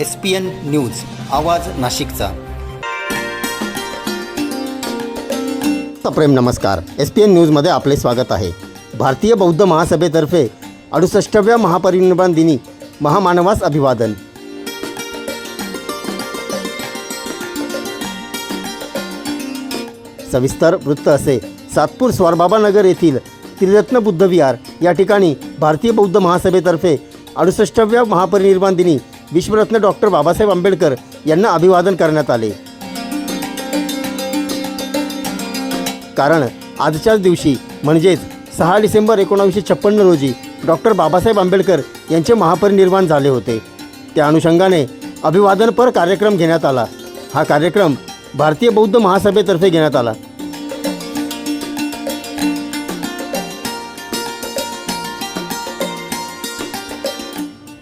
S P N news आवाज नाशिकचा. प्रेम नमस्कार. एस पी एन न्यूजमध्ये आपले स्वागत आहे. भारतीय बौद्ध महासभेतर्फे अडुसष्टव्या महापरिनिर्वाण दिनी महामानवास अभिवादन. सविस्तर वृत्त असे. सातपूर स्वारबाबानगर येथील त्रिरत्न बुद्ध विहार या ठिकाणी भारतीय बौद्ध महासभेतर्फे अडुसष्टव्या महापरिनिर्वाण दिनी विश्वरत्न डॉक्टर बाबासाहेब आंबेडकर यांना अभिवादन करण्यात आले. कारण आजच्याच दिवशी म्हणजेच सहा डिसेंबर एकोणावीसशे छप्पन्न रोजी डॉक्टर बाबासाहेब आंबेडकर यांचे महापरिनिर्वाण झाले होते. त्या अनुषंगाने अभिवादनपर कार्यक्रम घेण्यात आला. हा कार्यक्रम भारतीय बौद्ध महासभेतर्फे घेण्यात आला.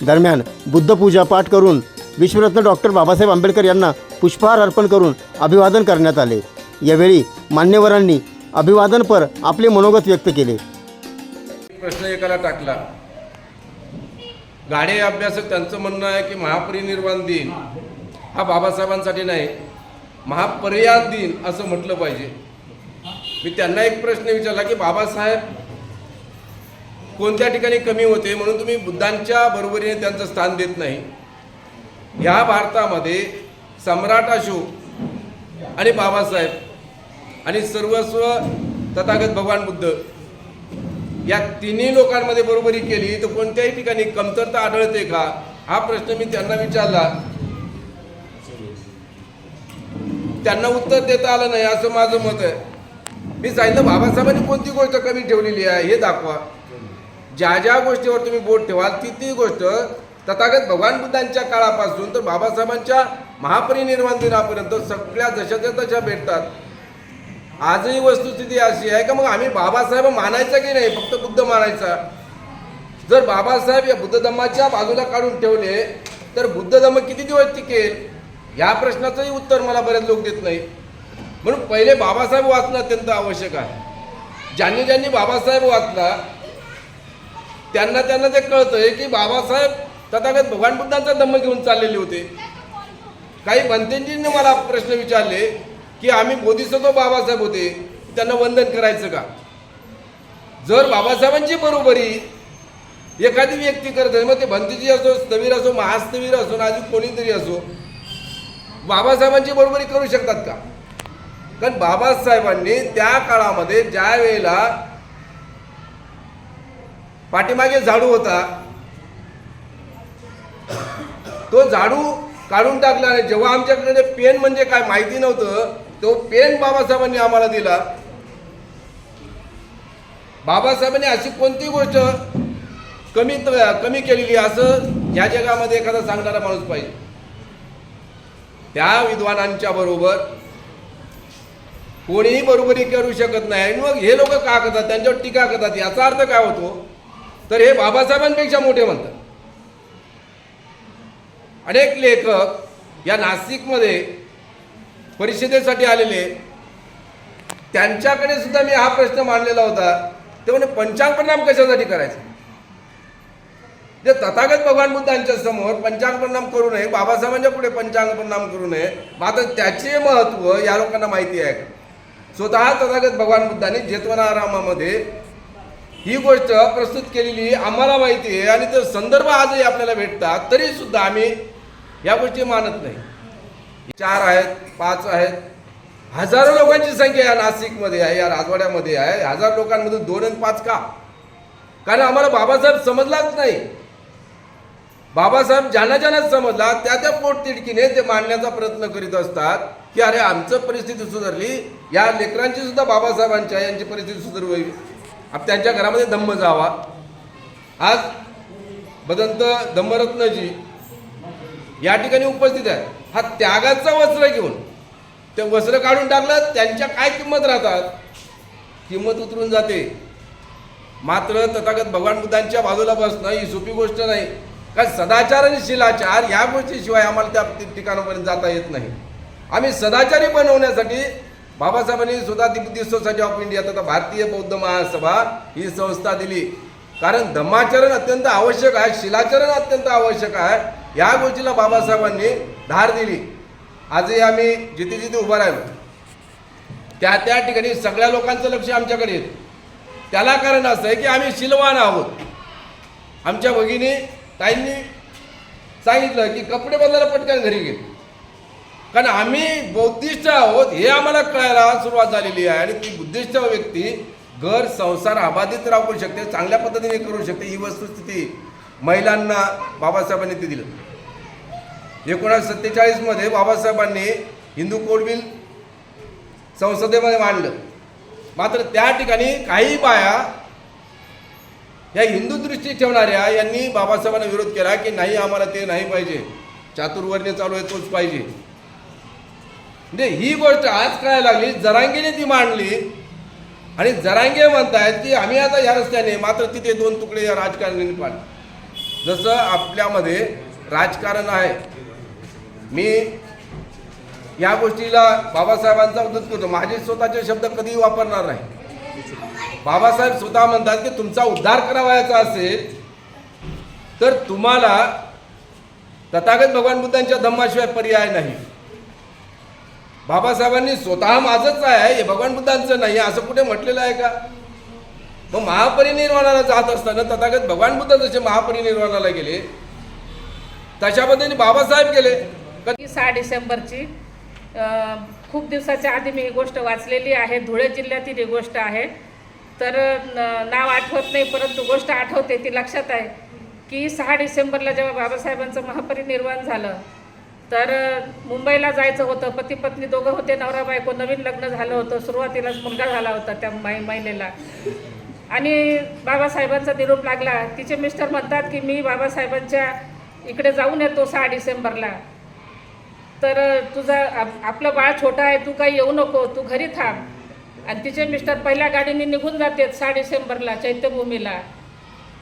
दरम्यान बुद्धपूजा पाठ करून विश्वरत्न डॉक्टर बाबासाहेब आंबेडकर यांना पुष्पहार अर्पण करून अभिवादन करण्यात आले. यावेळी मान्यवरांनी अभिवादनपर आपले मनोगत व्यक्त केले. प्रश्न एकाला टाकला. गाडे अभ्यासक त्यांचं म्हणणं आहे की महापरिनिर्वाण दिन हा बाबासाहेबांसाठी नाही महापर्याय दिन असं म्हटलं पाहिजे. मी त्यांना एक प्रश्न विचारला की बाबासाहेब कोणत्या ठिकाणी कमी होते म्हणून तुम्ही बुद्धांच्या बरोबरीने त्यांचं स्थान देत नाही. ह्या भारतामध्ये सम्राट अशोक आणि बाबासाहेब आणि सर्वस्व तथागत भगवान बुद्ध या तिन्ही लोकांमध्ये बरोबरी केली तर कोणत्याही ठिकाणी कमतरता आढळते का? हा प्रश्न मी त्यांना विचारला. त्यांना उत्तर देता आलं नाही असं माझं मत आहे. मी सांगितलं बाबासाहेबांनी कोणती गोष्ट कमी ठेवलेली आहे? हे दाखवा. ज्या ज्या गोष्टीवर तुम्ही बोट ठेवाल ती ती गोष्ट तथागत भगवान बुद्धांच्या काळापासून तर बाबासाहेबांच्या महापरिनिर्वाण दिनापर्यंत सगळ्या जशाच्या तशा भेटतात. आजही वस्तुस्थिती अशी आहे का मग आम्ही बाबासाहेब मानायचा की नाही? फक्त बुद्ध मानायचा. जर बाबासाहेब या बुद्ध धम्माच्या बाजूला काढून ठेवले तर बुद्ध धम्म किती दिवस टिकेल? या प्रश्नाचंही उत्तर मला बरेच लोक देत नाही म्हणून पहिले बाबासाहेब वाचणं अत्यंत आवश्यक आहे. ज्यांनी ज्यांनी बाबासाहेब वाचला त्यांना त्यांना ते कळतंय की बाबासाहेब तथागत भगवान बुद्धांचा दम घेऊन चाललेले होते. काही भंतेंजींनी मला प्रश्न विचारले की आम्ही बोधिसत्व बाबासाहेब होते त्यांना वंदन करायचं का? जर बाबासाहेबांची बरोबरी एखादी व्यक्ती करत आहे मग ते भंतीजी असो स्थवीर असो महास्थवीर असो ना अजून कोणीतरी असो बाबासाहेबांची बरोबरी करू शकतात का? कारण बाबासाहेबांनी त्या काळामध्ये ज्या वेळेला पाठीमागे झाडू होता. तो झाडू काढून टाकला आणि जेव्हा आमच्याकडे पेन म्हणजे काय माहिती नव्हतं तो पेन बाबासाहेबांनी आम्हाला दिला. बाबासाहेबांनी अशी कोणती गोष्ट कमी कमी केलेली असं या जगामध्ये एखादा सांगणारा माणूस पाहिजे. त्या विद्वानांच्या बरोबर कोणीही बरोबरी करू शकत नाही. आणि मग हे लोक का करतात? त्यांच्यावर टीका करतात. याचा अर्थ काय होतो? तर हे बाबासाहेबांपेक्षा मोठे म्हणतात. अनेक लेखक या नाशिकमध्ये परिषदेसाठी आलेले. त्यांच्याकडे सुद्धा मी हा प्रश्न मांडलेला होता. ते म्हणजे पंचांग परिणाम कशासाठी करायचा? ते तथागत भगवान बुद्धांच्या समोर पंचांग परिणाम करू नये बाबासाहेबांच्या पुढे पंचांग परिणाम करू नये मात्र त्याचे महत्त्व या लोकांना माहिती आहे का? स्वतः तथागत भगवान बुद्धांनी जेतवनारामामध्ये ही गोष्ट प्रस्तुत केलेली आम्हाला माहिती आहे. आणि जर संदर्भ आजही आपल्याला भेटतात तरी सुद्धा आम्ही या गोष्टी मानत नाही. चार आहेत पाच आहेत. हजारो लोकांची संख्या या नाशिकमध्ये आहे या राजवाड्यामध्ये आहे. हजार लोकांमधून दोन आणि पाच का? कारण आम्हाला बाबासाहेब समजलाच नाही. बाबासाहेब ज्यांना ज्यांना समजला त्या त्या पोटतिडकीने ते मांडण्याचा प्रयत्न करीत असतात की अरे आमचं परिस्थिती सुधारली. या लेकरांची सुद्धा बाबासाहेबांच्या यांची परिस्थिती सुधारू अब त्यांच्या घरामध्ये धम्म जावा. आज बदंत धम्मरत्नजी या ठिकाणी उपस्थित आहे हा त्यागाचं वस्त्र घेऊन ते वस्त्र काढून टाकलं त्यांच्या काय किंमत राहतात? किंमत उतरून जाते. मात्र तथागत भगवान बुद्धांच्या बाजूला बसणं ही सोपी गोष्ट नाही. कारण सदाचार आणि शिलाचार या गोष्टीशिवाय आम्हाला त्या ठिकाणापर्यंत जाता येत नाही. आम्ही सदाचारी बनवण्यासाठी बाबासाहेबांनी सुद्धा दी सोसायटी ऑफ इंडिया तथा भारतीय बौद्ध महासभा ही संस्था दिली. कारण धम्माचरण अत्यंत आवश्यक आहे शिलाचरण अत्यंत आवश्यक आहे या गोष्टीला बाबासाहेबांनी धार दिली. आजही आम्ही जिथे जिथे उभा राहिलो त्या त्या ठिकाणी सगळ्या लोकांचं लक्ष आमच्याकडे येतं. त्याला कारण असं आहे की आम्ही शिलवान आहोत. आमच्या भगिनी ताईंनी सांगितलं की कपडे बदलायला पटकन घरी गेले. कारण आम्ही बौद्धिस्ट आहोत हे आम्हाला कळायला सुरुवात झालेली आहे. आणि ती बुद्धिस्ट व्यक्ती घर संसार अबाधित राहू शकते चांगल्या पद्धतीने करू शकते. ही वस्तुस्थिती महिलांना बाबासाहेबांनी ते दिलं. एकोणीसशे सत्तेचाळीसमध्ये बाबासाहेबांनी हिंदू कोड बिल संसदेमध्ये मांडलं. मात्र त्या ठिकाणी काही बाया या हिंदू दृष्टी ठेवणाऱ्या यांनी बाबासाहेबांना विरोध केला की नाही आम्हाला ते नाही पाहिजे. चातुर्वर्ण्य चालू आहे तोच पाहिजे. म्हणजे ही गोष्ट आज काय लागली जरांगीने ती मांडली. आणि जरांगे म्हणतायत की आम्ही आता या रस्त्याने मात्र तिथे दोन तुकडे या राजकारण्यांनी पाडले जसं आपल्यामध्ये राजकारण आहे. मी या गोष्टीला बाबासाहेबांचा उद्धत करतो. माझे स्वतःचे शब्द कधीही वापरणार नाही. बाबासाहेब स्वतः म्हणतात की तुमचा उद्धार करावायचा असेल तर तुम्हाला तथागत भगवान बुद्धांच्या धम्माशिवाय पर्याय नाही. बाबासाहेबांनी स्वतः माझंच आहे हे भगवान बुद्धांचं नाही असं कुठे म्हटलेलं आहे का? मग महापरिनिर्वाणाला जात असताना तथागत भगवान बुद्ध जसे महापरिनिर्वाणाला गेले तशा पद्धतीने बाबासाहेब गेले. कधी सहा डिसेंबरची खूप दिवसाच्या आधी मी ही गोष्ट वाचलेली आहे धुळे जिल्ह्यातील ही गोष्ट आहे. तर नाव आठवत नाही परंतु गोष्ट आठवते ती लक्षात आहे की सहा डिसेंबरला जेव्हा बाबासाहेबांचं महापरिनिर्वाण झालं तर मुंबईला जायचं होतं. पती पत्नी दोघं होते नवरा बायको नवीन लग्न झालं होतं. सुरुवातीलाच मुलगा झाला होता त्या माई महिलेला आणि बाबासाहेबांचा निरोप लागला. तिचे मिस्टर म्हणतात की मी बाबासाहेबांच्या इकडे जाऊन येतो सहा डिसेंबरला. तर तुझा आपलं बाळ छोटा आहे. तू काही येऊ नको. तू घरी थांब. आणि तिचे मिस्टर पहिल्या गाडीने निघून जातात सहा डिसेंबरला चैत्यभूमीला.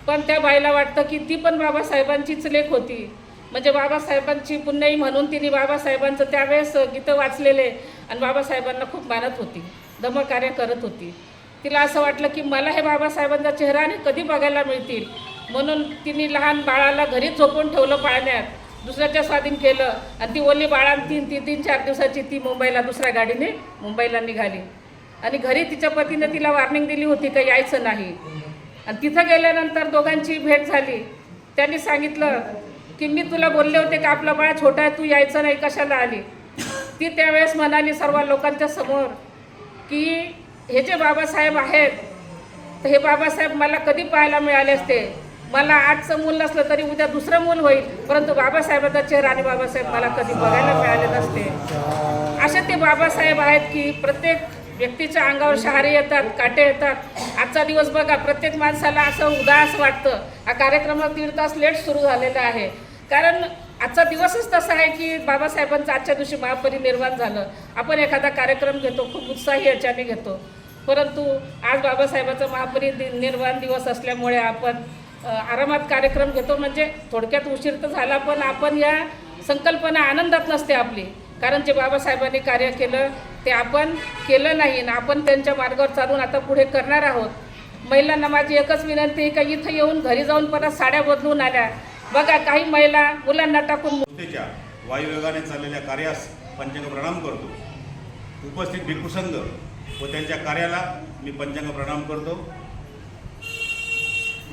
पण त्या बाईला वाटतं की ती पण बाबासाहेबांचीच लेख होती. म्हणजे बाबासाहेबांची पुण्याई म्हणून तिने बाबासाहेबांचं त्यावेळेस गीतं वाचलेले आणि बाबासाहेबांना खूप मानत होती दमकार्य करत होती. तिला असं वाटलं की मला हे बाबासाहेबांचा चेहरा आणि कधी बघायला मिळतील? म्हणून तिने लहान बाळाला घरीच झोपून ठेवलं पाळण्यात. दुसऱ्याच्या स्वाधीन केलं आणि ती ओली बाळा तीन तीन तीन चार दिवसाची ती मुंबईला दुसऱ्या गाडीने मुंबईला निघाली. आणि घरी तिच्या पतीने तिला वॉर्निंग दिली होती का यायचं नाही. आणि तिथं गेल्यानंतर दोघांची भेट झाली. त्यांनी सांगितलं की मी तुला बोलले होते का आपला बाळ छोटा आहे तू यायचं नाही कशाला आली? ती त्यावेळेस म्हणाली सर्व लोकांच्या समोर की हे जे बाबासाहेब आहेत तर हे बाबासाहेब मला कधी पाहायला मिळाले असते? मला आजचं मूल नसलं तरी उद्या दुसरं मूल होईल परंतु बाबासाहेबाचा चेहरा आणि बाबासाहेब मला कधी बघायला मिळाले नसते. असे ते बाबासाहेब आहेत की प्रत्येक व्यक्तीच्या अंगावर शहारे येतात काटे येतात. आजचा दिवस बघा प्रत्येक माणसाला असं उदास वाटतं. हा कार्यक्रम दीड तास लेट सुरू झालेला आहे. कारण आजचा दिवसच तसा आहे की बाबासाहेबांचं आजच्या दिवशी महापरिनिर्वाण झालं. आपण एखादा कार्यक्रम घेतो खूप उत्साही याच्याने घेतो. परंतु आज बाबासाहेबाचा महापरिनिर्वाण दिवस असल्यामुळे आपण आरामात कार्यक्रम घेतो म्हणजे थोडक्यात उशीर तर झाला पण आपण या संकल्पना आनंदात नसते आपली. कारण जे बाबासाहेबांनी कार्य केलं ते आपण केलं नाही आणि आपण त्यांच्या मार्गावर चालून आता पुढे करणार आहोत. महिलांना माझी एकच विनंती आहे का इथं येऊन घरी जाऊन परत साड्या बदलून आल्या. बघा काही महिला मुलांना टाकून संस्थेच्या वायुवेगाने चाललेल्या कार्यास पंचांग प्रणाम करतो. उपस्थित भिक्खुसंघ व त्यांच्या कार्याला मी पंचांग प्रणाम करतो.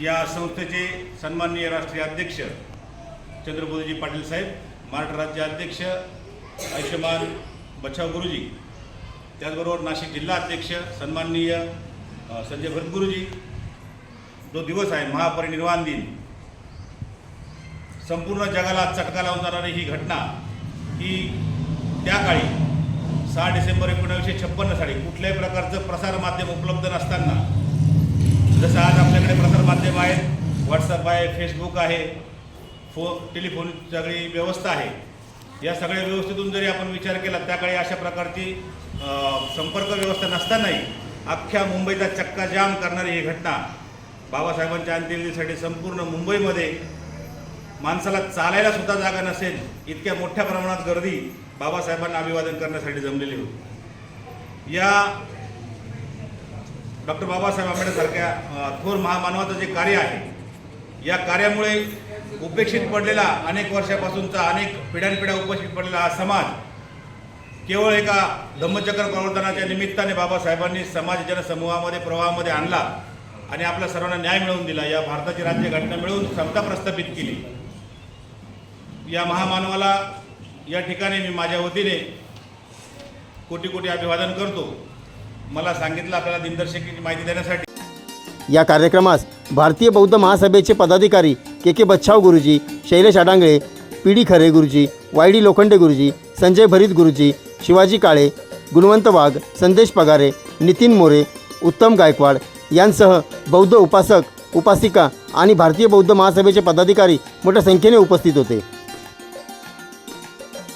या संस्थेचे सन्माननीय राष्ट्रीय अध्यक्ष चंद्रबोधजी पाटील साहेब महाराष्ट्र राज्य अध्यक्ष आयुष्यमान बचाव गुरुजी त्याचबरोबर नाशिक जिल्हा अध्यक्ष सन्माननीय संजय भट गुरुजी जो दिवस आहे महापरिनिर्वाण दिन. संपूर्ण जगाला चटका लावून जाणारी ही घटना ही त्या काळी सहा डिसेंबर एकोणावीसशे छप्पन्न साली कुठल्याही प्रकारचं प्रसारमाध्यम उपलब्ध नसताना जसं आज आपल्याकडे प्रसारमाध्यम आहेत व्हॉट्सअप आहे फेसबुक आहे फो टेलिफोन सगळी व्यवस्था आहे. या सगळ्या व्यवस्थेतून जरी आपण विचार केला त्याकडे अशा प्रकारची संपर्क व्यवस्था नसतानाही अख्ख्या मुंबईचा चक्का जाम करणारी ही घटना बाबासाहेबांच्या अंत्यविधीसाठी संपूर्ण मुंबईमध्ये माणसाला चालायला सुद्धा जागा नसेल इतक्या मोठ्या प्रमाणात गर्दी बाबासाहेबांना अभिवादन करण्यासाठी जमलेली होती. या डॉक्टर बाबासाहेब आंबेडकरसारख्या थोर महामानवाचं जे कार्य आहे या कार्यामुळे उपेक्षित पडलेला अनेक वर्षापासूनचा अनेक पिढ्यानपिढ्या उपेक्षित पडलेला हा समाज केवळ एका धम्मचक्र प्रवर्तनाच्या निमित्ताने बाबासाहेबांनी समाज जनसमूहामध्ये प्रवाहामध्ये आणला आणि आपल्या सर्वांना न्याय मिळवून दिला या भारताची राज्यघटना मिळवून समता प्रस्थापित केली. या महामानवाला या ठिकाणी मी माझ्या वतीने कोटी कोटी अभिवादन करतो. मला सांगितलं आपल्याला दिनदर्शकीची माहिती देण्यासाठी. या कार्यक्रमास भारतीय बौद्ध महासभेचे पदाधिकारी के के बच्छाव गुरुजी शैलेश अडांगळे पी डी खरे गुरुजी वाय डी लोखंडे गुरुजी संजय भरीत गुरुजी शिवाजी काळे गुणवंत वाघ संदेश पगारे नितीन मोरे उत्तम गायकवाड यांसह बौद्ध उपासक उपासिका आणि भारतीय बौद्ध महासभेचे पदाधिकारी मोठ्या संख्येने उपस्थित होते.